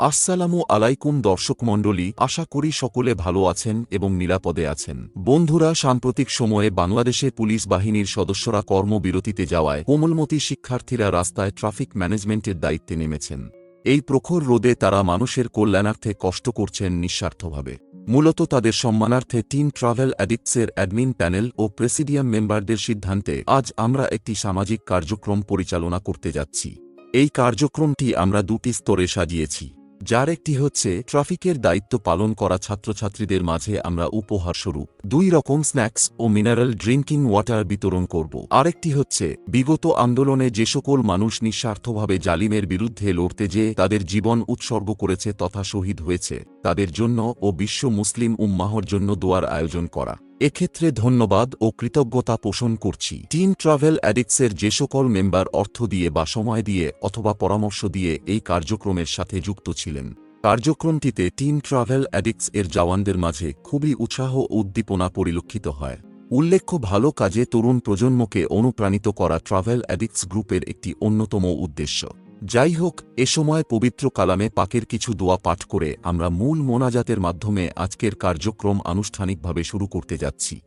আসসালামু আলাইকুম দর্শক মণ্ডলী, আশা করি সকলে ভালো আছেন এবং নিরাপদে আছেন। বন্ধুরা, সাম্প্রতিক সময়ে বাংলাদেশে পুলিশ বাহিনীর সদস্যরা কর্মবিরতিতে যাওয়ায় কোমলমতি শিক্ষার্থীরা রাস্তায় ট্রাফিক ম্যানেজমেন্টের দায়িত্বে নেমেছেন। এই প্রখর রোদে তারা মানুষের কল্যাণার্থে কষ্ট করছেন নিঃস্বার্থভাবে। মূলত তাদের সম্মানার্থে টিম ট্রাভেল অ্যাডিক্টসের অ্যাডমিন প্যানেল ও প্রেসিডিয়াম মেম্বারদের সিদ্ধান্তে আজ আমরা একটি সামাজিক কার্যক্রম পরিচালনা করতে যাচ্ছি। এই কার্যক্রমটি আমরা দুটি স্তরে সাজিয়েছি। যার একটি হচ্ছে ট্রাফিকের দায়িত্ব পালন করা ছাত্রছাত্রীদের মাঝে আমরা উপহারস্বরূপ দুই রকম স্ন্যাক্স ও মিনারেল ড্রিঙ্কিং ওয়াটার বিতরণ করব। আরেকটি হচ্ছে, বিগত আন্দোলনে যে সকল মানুষ নিঃস্বার্থভাবে জালিমের বিরুদ্ধে লড়তে যে তাদের জীবন উৎসর্গ করেছে তথা শহীদ হয়েছে, তাদের জন্য ও বিশ্ব মুসলিম উম্মাহর জন্য দোয়ার আয়োজন করা। এক্ষেত্রে ধন্যবাদ ও কৃতজ্ঞতা পোষণ করছি। টিম ট্রাভেল অ্যাডিক্সের যে সকল মেম্বার অর্থ দিয়ে বা সময় দিয়ে অথবা পরামর্শ দিয়ে এই কার্যক্রমের সাথে যুক্ত ছিলেন। কার্যক্রমটিতে টিম ট্রাভেল অ্যাডিক্স এর জওয়ানদের মাঝে খুবই উৎসাহ উদ্দীপনা পরিলক্ষিত হয়। উল্লেখ্য, ভালো কাজে তরুণ প্রজন্মকে অনুপ্রাণিত করা ট্রাভেল অ্যাডিক্স গ্রুপের একটি অন্যতম উদ্দেশ্য। যাই হোক এ সময় পবিত্র কালামে পাকের কিছু দোয়া পাঠ করে আমরা মূল মোনাজাতের মাধ্যমে আজকের কার্যক্রম আনুষ্ঠানিকভাবে শুরু করতে যাচ্ছি।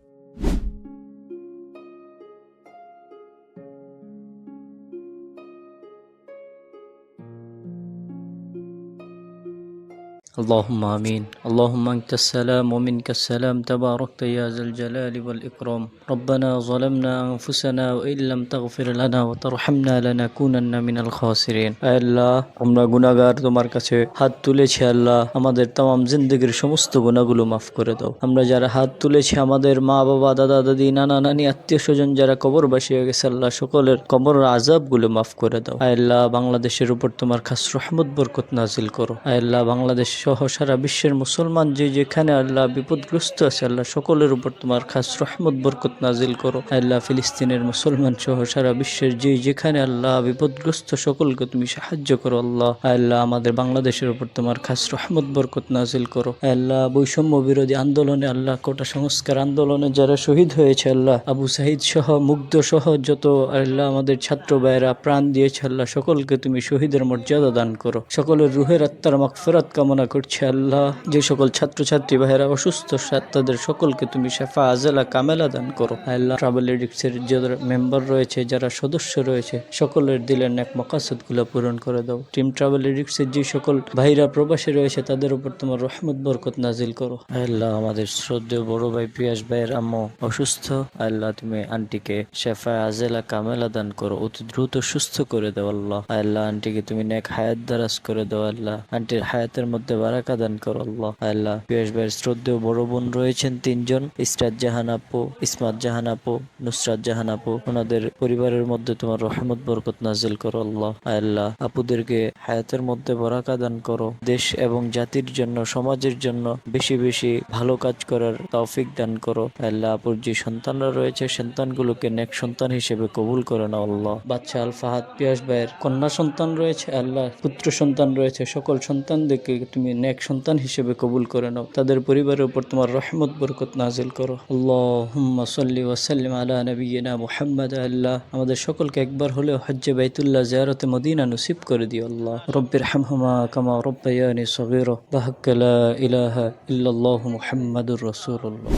اللهم آمين اللهم أنت السلام ومنك السلام تباركت يا ذا الجلال والإكرام ربنا ظلمنا أنفسنا وإن لم تغفر لنا وترحمنا لنكونن من الخاسرين আয় আল্লাহ আমরা গুনাহগার তোমার কাছে হাত তুলেছি আল্লাহ আমাদের তাম জিন্দগির সমস্ত গুনাহগুলো মাফ করে দাও আমরা যারা হাত তুলেছি আমাদের মা বাবা দাদা দাদি নানা নানি আত্মীয় স্বজন যারা কবরবাসী হয়ে গেছে আল্লাহ সকলের কবর আজাবগুলো মাফ করে দাও আয় আল্লাহ বাংলাদেশের উপর তোমার খাস রহমত বরকত নাজিল করো আয় আল্লাহ বাংলাদেশ সহ সারা বিশ্বের মুসলমান যে যেখানে আল্লাহ বিপদগ্রস্ত আছে, আল্লাহ সকলের উপর তোমার খাস রহমত, বরকত নাজিল করো। আল্লাহ ফিলিস্তিনের মুসলমান সহ সারা বিশ্বের যে যেখানে আল্লাহ বিপদগ্রস্ত, সকলকে তুমি সাহায্য করো আল্লাহ। আল্লাহ আমাদের বাংলাদেশের উপর তোমার খাস রহমত, বরকত নাজিল করো। আল্লাহ বৈষম্য বিরোধী আন্দোলনে আল্লাহ কোটা সংস্কার আন্দোলনে যারা শহীদ হয়েছে, আল্লাহ আবু সাহিদ সহ, মুগ্ধ সহ যত আল্লাহ আমাদের ছাত্র ভাইয়েরা প্রাণ দিয়েছে, আল্লাহ সকলকে তুমি শহীদের মর্যাদা দান করো। সকলের রুহের আত্মার মাগফিরাত কামনা করছে আল্লাহ। যে সকল ছাত্রছাত্রী ভাইয়েরা অসুস্থ তাদের সকলকে তুমি শেফা, আজেলা, কামেলা দান করো। আল্লাহ ট্রাভেল এডিক্সের যারা মেম্বার রয়েছে, যারা সদস্য রয়েছে, সকলের দিলের ন্যাক মকাসদগুলো পূরণ করে দাও। টিম ট্রাভেল এডিক্সের যে সকল ভাইরা প্রবাসী রয়েছে, তাদের উপর তোমার রহমত, বরকত নাজিল করো। আল্লাহ, আমাদের শ্রদ্ধেয় বড় ভাই পিয়াস ভাইয়ের আম্মু অসুস্থ। আল্লাহ, তুমি আন্টিকে শেফা, আজেলা, কামেলা দান করো। অতি দ্রুত সুস্থ করে দাও আল্লাহ। আল্লাহ, আন্টিকে তুমি নেক হায়াত দারাজ করে দাও আল্লাহ। আন্টির হায়াতের মধ্যে বারাকা দান করো আল্লাহ। আল্লাহ পিয়াস ভাইয়ের শ্রদ্ধেয় বড় বোন রয়েছেন তিনজন, ইসরাত জাহান আপু, ইসমাত জাহান আপু, নুসরাত জাহান আপু। ওনাদের পরিবারের মধ্যে তোমার রহমত, বরকত নাজিল করো আল্লাহ। আল্লাহ, আপুদেরকে হায়াতের মধ্যে বরাকা দান করো। দেশ এবং জাতির জন্য, সমাজের জন্য বেশি বেশি ভালো কাজ করার তৌফিক দান করো। আল্লাহ, আপুর যে সন্তানরা রয়েছে, সন্তানগুলোকে নেক সন্তান হিসেবে কবুল করে নাও আল্লাহ। বাচ্চা আল ফাহাদ পিয়াস ভাইয়ের কন্যা সন্তান রয়েছে, আল্লাহ, পুত্র সন্তান রয়েছে, সকল সন্তানদেরকে তুমি নেক সন্তান হিসেবে কবুল করে নাও। তাদের পরিবারের উপর তোমার রহমত, বরকত নাজিল করো। আল্লাহুম্মা সাল্লি ওয়া সাল্লিম আলা নবীনা মুহাম্মদ আল্লাহ। আমাদের সকলকে একবার হলেও হজ্জে বাইতুল্লাহ জিয়ারতে মদিনা নসিব করে দিও আল্লাহ। রব্বির হামহুমা কামা রব্বায়ানি সগীরা। বাহাক্ক লা ইলাহা ইল্লাল্লাহু মুহাম্মাদুর রাসূলুল্লাহ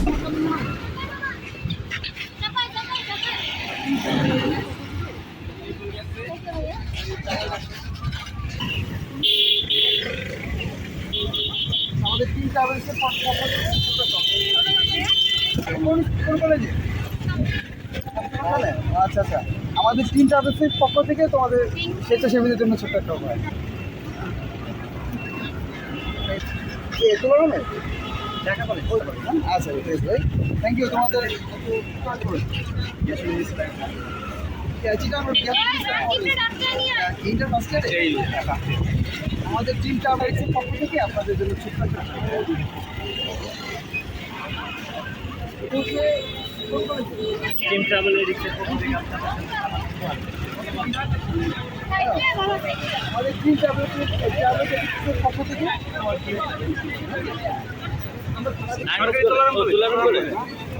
আমাদের তিন ট্রাভেলসের পক্ষ থেকে কোন কোন কলেজে আচ্ছা আচ্ছা। আমাদের তিন ট্রাভেলসের পক্ষ থেকে তোমাদের স্বেচ্ছাসেবীদের জন্য ছোট্ট একটা উপহার। এ, তোমার আচ্ছা ভাই। থ্যাংক ইউ তোমাদের আমাদের টিম ট্রাভেলসের পক্ষ থেকে আপনাদের জন্য ছোট্ট টিম ট্রাভেল এডিক্সের আমাদের টিম ট্রাভেলসের ট্রাভেলসের পক্ষ থেকে।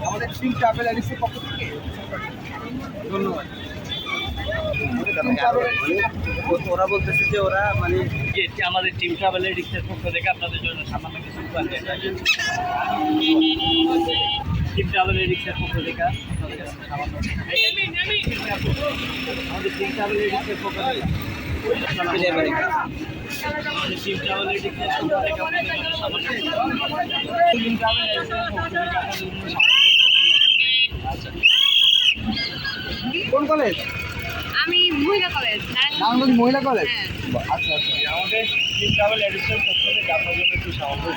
আমাদের টিম ট্রাভেল এডিসের পক্ষ থেকে। ধন্যবাদ ওরা বলতেছে যে ওরা মানে যে আমাদের টিম ট্রাভেল এডিক্সের পক্ষ থেকে আপনাদের জন্য সামান্য কিছু। টিম ট্রাভেল এডিক্সের পক্ষ থেকে আপনাদের কাছে আমাদের টিম ট্রাভেল এডিক্সের পক্ষ থেকে। আমাদের টিম ট্রাভেল এডিক্সের পক্ষ থেকে আপনাদের জন্য সামান্য টিম ট্রাভেল এডিক্সের পক্ষ থেকে আপনাদের আচ্ছা। কোন কলেজ আমি মহিলা কলেজ নারায়ণগঞ্জ। মহিলা কলেজ হ্যাঁ। আচ্ছা আচ্ছা। আমাদের টিম ট্রাভেল এডিক্সের পক্ষ থেকে আপনার জন্য একটু উপহার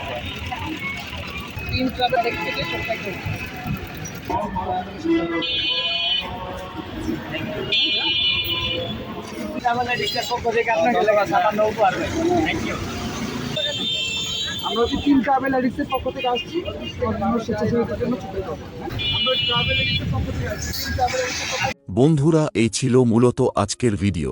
টিম ট্রাভেল থেকে ছোট্ট ট্রাভেল এডিক্সের পক্ষ থেকে আপনাকে সামান্য উপহার থ্যাংক ইউ আমরা টিম ট্রাভেল এডিক্সের পক্ষ থেকে আসছি। বন্ধুরা, এই ছিল মূলত আজকের ভিডিও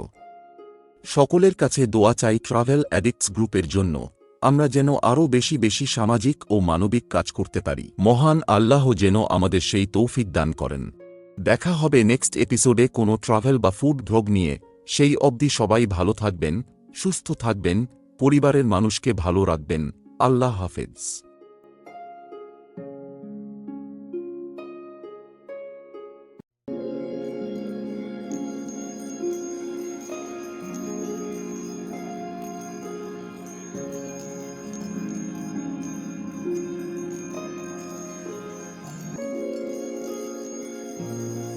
সকলের কাছে দোয়া চাই ট্রাভেল অ্যাডিক্টস গ্রুপের জন্য। আমরা যেন আরও বেশি বেশি সামাজিক ও মানবিক কাজ করতে পারি। মহান আল্লাহ যেন আমাদের সেই তৌফিক দান করেন। দেখা হবে নেক্সট এপিসোডে কোনো ট্রাভেল বা ফুড ভ্রোগ নিয়ে। সেই অবধি সবাই ভালো থাকবেন, সুস্থ থাকবেন, পরিবারের মানুষকে ভালো রাখবেন। আল্লাহ হাফেজ। Amen.